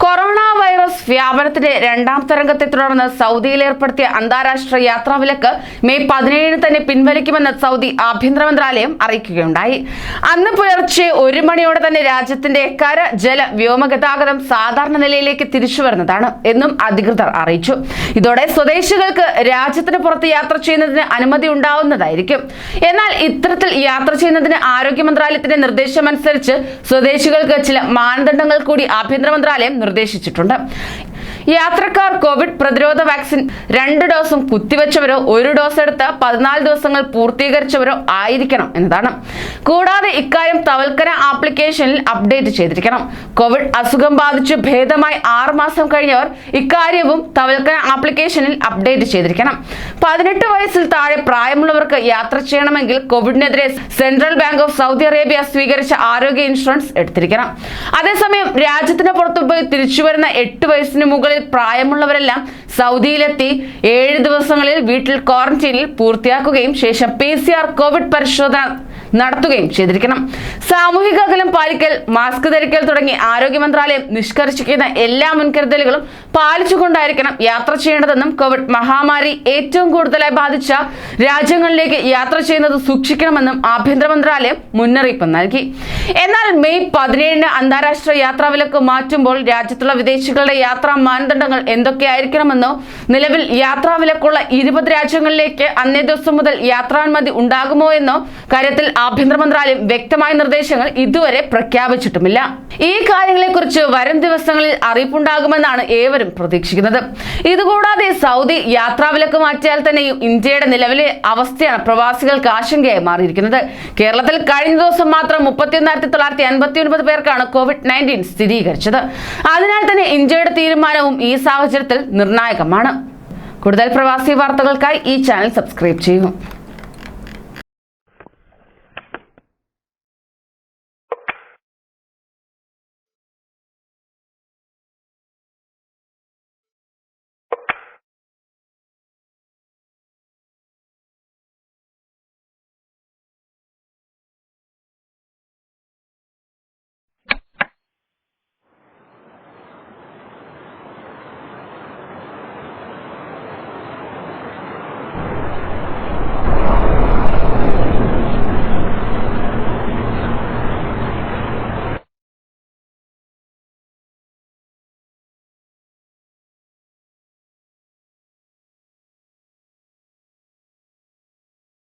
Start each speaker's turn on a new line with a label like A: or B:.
A: Corona virus വ്യാപനത്തിന്റെ രണ്ടാം തരംഗത്തെ തുടർന്ന് സൗദിയിൽ ഏർപ്പെടുത്തിയ അന്താരാഷ്ട്ര യാത്രാവിലക്ക് മെയ് പതിനേഴിന് തന്നെ പിൻവലിക്കുമെന്ന് സൗദി ആഭ്യന്തര മന്ത്രാലയം അറിയിക്കുകയുണ്ടായി. അന്ന് പുലർച്ചെ ഒരു മണിയോടെ തന്നെ രാജ്യത്തിന്റെ കര ജല വ്യോമ ഗതാഗതം സാധാരണ നിലയിലേക്ക് തിരിച്ചു വരുന്നതാണ് എന്നും അധികൃതർ അറിയിച്ചു. ഇതോടെ സ്വദേശികൾക്ക് രാജ്യത്തിന് പുറത്ത് യാത്ര ചെയ്യുന്നതിന് അനുമതി ഉണ്ടാവുന്നതായിരിക്കും. എന്നാൽ ഇത്തരത്തിൽ യാത്ര ചെയ്യുന്നതിന് ആരോഗ്യ മന്ത്രാലയത്തിന്റെ നിർദ്ദേശമനുസരിച്ച് സ്വദേശികൾക്ക് ചില മാനദണ്ഡങ്ങൾ കൂടി ആഭ്യന്തര മന്ത്രാലയം നിർദ്ദേശിച്ചിട്ടുണ്ട്. യാത്രക്കാർ കോവിഡ് പ്രതിരോധ വാക്സിൻ രണ്ട് ഡോസും കുത്തിവെച്ചവരോ ഒരു ഡോസ് എടുത്ത് പതിനാല് ദിവസങ്ങൾ പൂർത്തീകരിച്ചവരോ ആയിരിക്കണം എന്നതാണ്. കൂടാതെ ഇക്കാര്യം തവൽക്കര ആപ്ലിക്കേഷനിൽ അപ്ഡേറ്റ് ചെയ്തിരിക്കണം. കോവിഡ് അസുഖം ബാധിച്ച് ഭേദമായി ആറുമാസം കഴിഞ്ഞവർ ഇക്കാര്യവും തവൽക്കര ആപ്ലിക്കേഷനിൽ അപ്ഡേറ്റ് ചെയ്തിരിക്കണം. പതിനെട്ട് വയസ്സിൽ താഴെ പ്രായമുള്ളവർക്ക് യാത്ര ചെയ്യണമെങ്കിൽ കോവിഡിനെതിരെ central bank of Saudi Arabia സ്വീകരിച്ച ആരോഗ്യ ഇൻഷുറൻസ് എടുത്തിരിക്കണം. അതേസമയം രാജ്യത്തിന് പുറത്തുപോയി തിരിച്ചുവരുന്ന എട്ട് വയസ്സിന് മുകളിൽ പ്രായമുള്ളവരെല്ലാം സൗദിയിലെത്തി ഏഴ് ദിവസങ്ങളിൽ വീട്ടിൽ ക്വാറന്റൈനിൽ പൂർത്തിയാക്കുകയും ശേഷം പി സി ആർ കോവിഡ് പരിശോധന നടത്തുകയും ചെയ്തിരിക്കണം. സാമൂഹിക അകലം പാലിക്കൽ മാസ്ക് ധരിക്കൽ തുടങ്ങി ആരോഗ്യ മന്ത്രാലയം നിഷ്കർഷിക്കുന്ന എല്ലാ മുൻകരുതലുകളും പാലിച്ചുകൊണ്ടായിരിക്കണം യാത്ര ചെയ്യേണ്ടതെന്നും കോവിഡ് മഹാമാരി ഏറ്റവും കൂടുതലായി ബാധിച്ച രാജ്യങ്ങളിലേക്ക് യാത്ര ചെയ്യുന്നത് സൂക്ഷിക്കണമെന്നും ആഭ്യന്തര മന്ത്രാലയം മുന്നറിയിപ്പ് നൽകി. എന്നാൽ മെയ് പതിനേഴിന് അന്താരാഷ്ട്ര യാത്രാ വിലക്ക് മാറ്റുമ്പോൾ രാജ്യത്തുള്ള വിദേശികളുടെ യാത്രാ മാനദണ്ഡങ്ങൾ എന്തൊക്കെയായിരിക്കണമെന്നോ നിലവിൽ യാത്രാ വിലക്കുള്ള ഇരുപത് രാജ്യങ്ങളിലേക്ക് അന്നേ ദിവസം മുതൽ യാത്രാനുമതി ഉണ്ടാകുമോ എന്നോ കാര്യത്തിൽ ആഭ്യന്തര മന്ത്രാലയം വ്യക്തമായ നിർദ്ദേശങ്ങൾ ഇതുവരെ പ്രഖ്യാപിച്ചിട്ടുമില്ല. ഈ കാര്യങ്ങളെക്കുറിച്ച് വരും ദിവസങ്ങളിൽ അറിയിപ്പുണ്ടാകുമെന്നാണ് ഏവരും പ്രതീക്ഷിക്കുന്നത്. ഇതുകൂടാതെ സൗദി യാത്രാവിലക്ക് മാറ്റിയാൽ തന്നെ ഇന്ത്യയുടെ നിലവിലെ അവസ്ഥയാണ് പ്രവാസികൾക്ക് ആശങ്കയായി മാറിയിരിക്കുന്നത്. കേരളത്തിൽ കഴിഞ്ഞ ദിവസം മാത്രം മുപ്പത്തിയൊന്നായിരത്തി തൊള്ളായിരത്തി അൻപത്തി ഒൻപത് പേർക്കാണ് കോവിഡ് നയന്റീൻ സ്ഥിരീകരിച്ചത്. അതിനാൽ തന്നെ ഇന്ത്യയുടെ തീരുമാനവും ഈ സാഹചര്യത്തിൽ നിർണായകമാണ്. കൂടുതൽ പ്രവാസി വാർത്തകൾക്കായി ഈ ചാനൽ സബ്സ്ക്രൈബ് ചെയ്യൂ